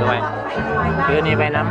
ด้วยซื้อนี่ไปน้ำ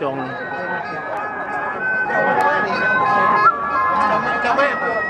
chồng Chào em.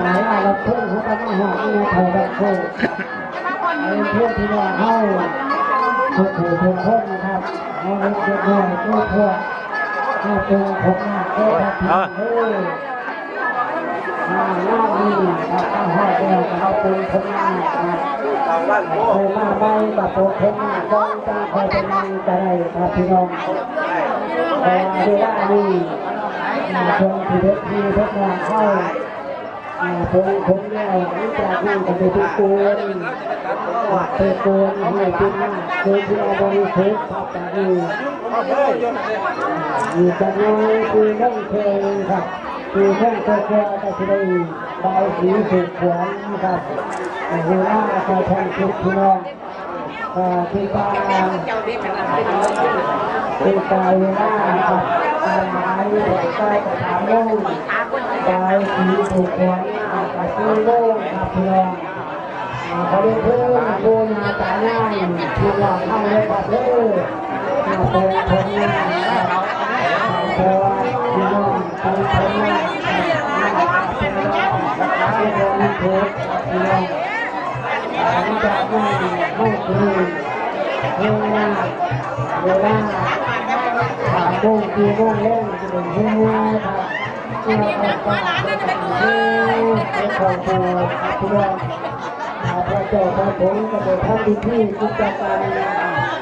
ไหนอเราเพิ่งหัวตาหอกนี่เขาแบบโค้งเป็นพวกที่ว่าเข้าสุดถูกถูกโค้งนะครับเอาเล็กเล็กน้อยก็พวกก็เป็นผมหน้าก็แบบนี้หน้าดีนะครับข้าหอกเราเขาเป็นผมหน้าครับเคยมาใบแบบโค้งหน้าต้องต้องคอยเป็นใจครับพี่น้องแต่เวลานี้คนที่เด็กที่เด็กงานเข้า ผมผมเนี่ยรู้จักนี่กับเป็นกูนเป็นกูนให้เป็นหน้าคือที่เราบริสุทธิ์ครับแต่นี่อยู่กันน้อยคือนั่งเพลงครับคือแค่ตัวแค่แต่ที่ได้ใบสีสุขหวานครับเวลาใครแข่งคิดพี่น้องอ่าที่ตาเจ้าเด็กกำลังเป็นร้อยอยู่ที่ตาเวลาครับตาหายใกล้กับถามโม งขาคนกายสีถูกหวยอาตาซีโล่ครับพี่น้องเขาเรียกเพื่อนโบนาตาหน้าที่ว่าเข้าเลยครับเพื่อนมาเป็นคนงานเพราะว่าพี่น้องเป็นคนงานเป็นคนเทปพี่น้องหลังจากนั้นไม่คืนเวลาเวลาสามโมงสี่โมงเล่นจะเป็นเวลาครับ ที่เราเอาไปเป็นของปูพี่น้องพระเจ้าพระผมก็ได้ทำพิธีกิจการ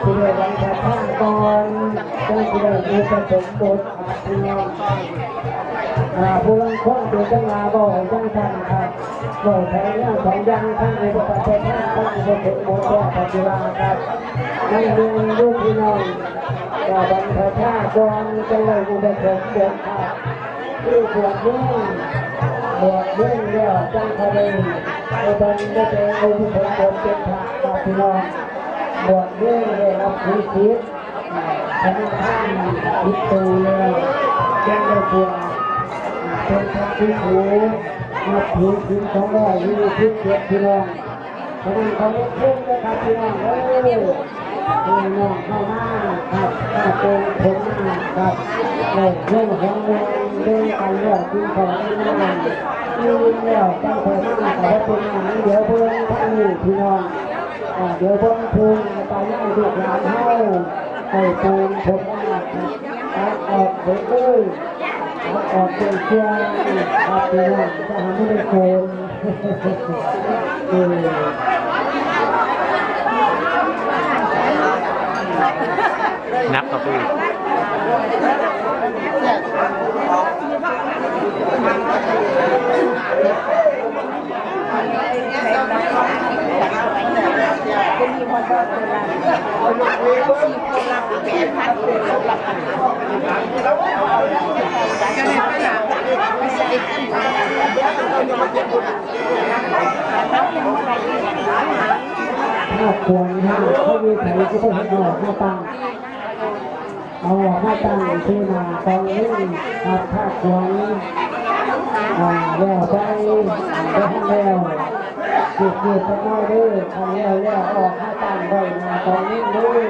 ที่ได้วันพระท่านก่อนจังที่ได้มีประสมบทพี่น้องผู้ลังคนดูจังลาบ่จังสันครับบ่แพ้ยังสองยังทั้งในประเทศท่านทั้งในประเทศโมเดลปัจจุบันครับนั่นเองลูกพี่น้องก็บรรพชาก่อนจะเลยอุปสมบทครับ ที่บวชเรื่องบวชเรื่องแล้วจังคดีไอ้ตอนได้ไปเอาผู้คนบวชเป็นพระตาพี่น้องบวชเรื่องได้รับผู้คิดคณะท่านอิตูเลยจังได้บวเป็นพระที่ถูมาถือถึงสองร้อยยี่สิบเจ็ดพี่น้องฉะนั้นขอเรียนเชิญนะครับพี่น้อง เอ้ยพี่น้องเข้ามาครับถ้าเป็นผมนะครับในเรื่องของเรื่องเรื่องการเลือกที่ของที่นั่นที่แล้วตั้งแต่มาแต่ว่าเป็นอย่างนี้เดี๋ยวเพิ่งท่านนี่พี่น้องอ่เดี๋ยวเพิ่งทุนตายให้ลูกหลานเฮาให้ปูนผมตัดออกเด็กเลยออกเป็นเชียงครับพี่น้องจะทำให้ได้โกนเออ นับกับพี่เป็นมีคนก็คนละเอาลูกเลยก็มีคนรับแปดพันคนรับพันก็เลยว่าไม่ใช่ขึ้นมา ถ้าควรถ้าเขามีแผนก็ต้องให้ออกมาตั้งเอาออกมาตั้งที่มาตอนนี้ครับถ้าควรอ่าแล้วไปได้วแล้วจุดจุดสักน้อยด้วยทำแล้วแล้วออกมาตั้งไว้มาตอนนี้ด้วย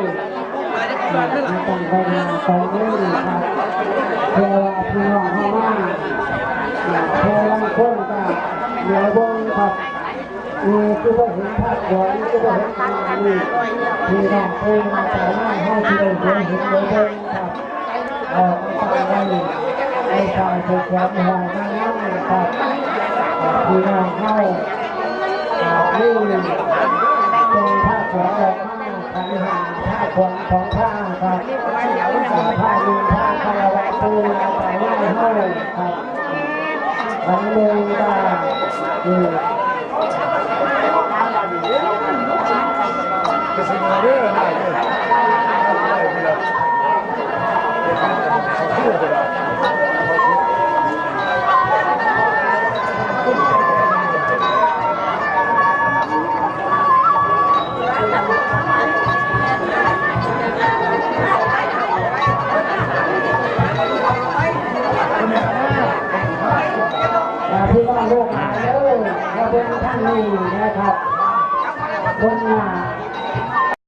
มาตั้งไว้มาตอนนี้ครับเพื่อว่าพี่น้องเข้ามาเพื่อคนก็เดี๋ยวเบิ่งครับ มีคือว่าเห็นภาพหวานคือว่าเห็นภาพนี่ที่น้องเพลงมาแต่ว่าให้ที่เราเห็นเห็นเลยเพิ่งครับออกมาตั้งไว้ในทางถูกความหวานนั่งนั่งครับที่น้องเข้านี่เป็นภาพหวานออกมาขันหาภาพหวานของผ้าครับผ้าดินผ้าคาราวะปูมาแต่ว่าให้ครับวันหนึ่ง ก็นี่พี่ นี่นะครับคนหนา